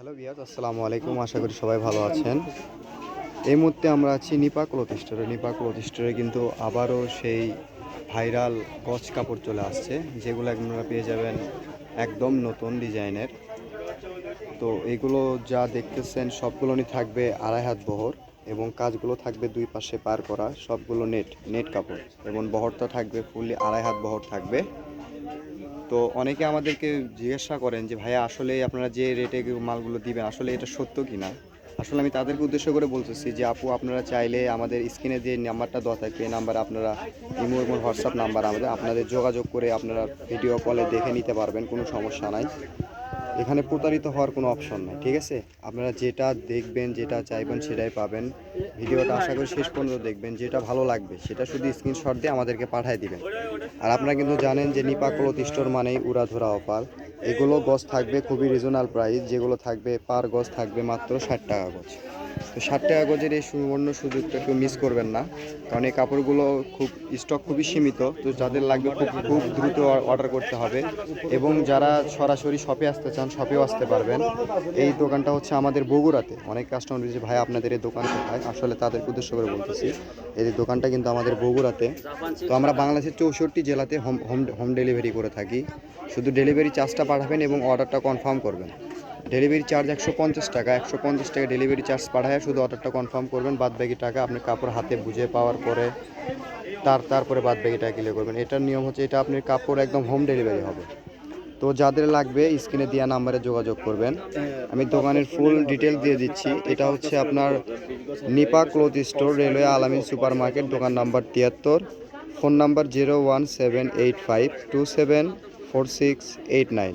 Hello বিয়াজ আসসালামু আলাইকুম। আশা করি সবাই ভালো আছেন। এই মুহূর্তে আমরা আছি নিপা ক্লথ স্টোরে নিপা স্টোরে কিন্তু আবারও সেই ভাইরাল গজ কাপড় চলে আসছে, যেগুলো আপনারা পেয়ে যাবেন একদম নতুন ডিজাইনের। তো এগুলো যা দেখতেছেন সবগুলোই থাকবে আড়াই হাত বহর এবং কাজগুলো থাকবে দুই পাশে পার করা, সবগুলো নেট নেট কাপড় এবং বহরটা থাকবে ফুললি আড়াই হাত বহর থাকবে। তো অনেকে আমাদেরকে জিজ্ঞাসা করেন যে, ভাইয়া, আসলে আপনারা যে রেটে মালগুলো দিবেন, আসলে এটা সত্য কি না আসলে আমি তাদেরকে উদ্দেশ্য করে বলতেছি যে, আপু, আপনারা চাইলে আমাদের স্ক্রিনে যে নাম্বারটা দেওয়া থাকে এই নাম্বার আপনারা ইমো এবং হোয়াটসঅ্যাপ নাম্বার আমাদের, আপনাদের যোগাযোগ করে আপনারা ভিডিও কলে দেখে নিতে পারবেন, কোনো সমস্যা নাই। এখানে প্রতারিত হওয়ার কোনো অপশন নাই, ঠিক আছে? আপনারা যেটা দেখবেন, যেটা চাইবেন সেটাই পাবেন। ভিডিওটা আশা করি শেষ পর্যন্ত দেখবেন, যেটা ভালো লাগবে সেটা শুধু স্ক্রিনশট দিয়ে আমাদেরকে পাঠিয়ে দিবেন। আর আপনারা কিন্তু জানেন যে নিপা ক্লথ স্টোর মানেই উড়াধরা অপার এগুলো গছ থাকবে খুবই রিজনাল প্রাইস যেগুলো থাকবে পার গছ থাকবে মাত্র ষাট টাকা গজ তো ষাট টাকা গজের এই সুবর্ণ সুযোগটা একটু মিস করবেন না। কারণ এই কাপড়গুলো খুব স্টক খুবই সীমিত, তো যাদের লাগবে খুব খুব দ্রুত অর্ডার করতে হবে। এবং যারা সরাসরি শপে আসতে চান শপেও আসতে পারবেন। এই দোকানটা হচ্ছে আমাদের বগুড়াতে। অনেক কাস্টমার যে ভাই, আপনাদের এই দোকান কোথায়? আসলে তাদের উদ্দেশ্য করে বলতেছি, এই দোকানটা কিন্তু আমাদের বগুড়াতে। তো আমরা বাংলাদেশের চৌষট্টি জেলাতে হোম হোম হোম ডেলিভারি করে থাকি। শুধু ডেলিভারি চার্জটা পাঠাবেন এবং অর্ডারটা কনফার্ম করবেন। ডেলিভারি চার্জ একশো পঞ্চাশ টাকা। একশো পঞ্চাশ টাকা ডেলিভারি চার্জ পাঠায় শুধু অর্ডারটা কনফার্ম করবেন বাদ বাকি টাকা আপনি কাপড় হাতে বুঝে পাওয়ার পরে তার, তারপরে বাদ বাকি টাকা ক্লিয়ার করবেন। এটার নিয়ম হচ্ছে এটা আপনার কাপড় একদম হোম ডেলিভারি হবে। তো যাদের লাগবে স্ক্রিনে দেওয়া নাম্বারে যোগাযোগ করবেন। আমি দোকানের ফুল ডিটেল দিয়ে দিচ্ছি। এটা হচ্ছে আপনার Nipa cloth store railway Alamin super market দোকান নাম্বার তিয়াত্তর। Phone number zero one seven eight five two seven four six eight nine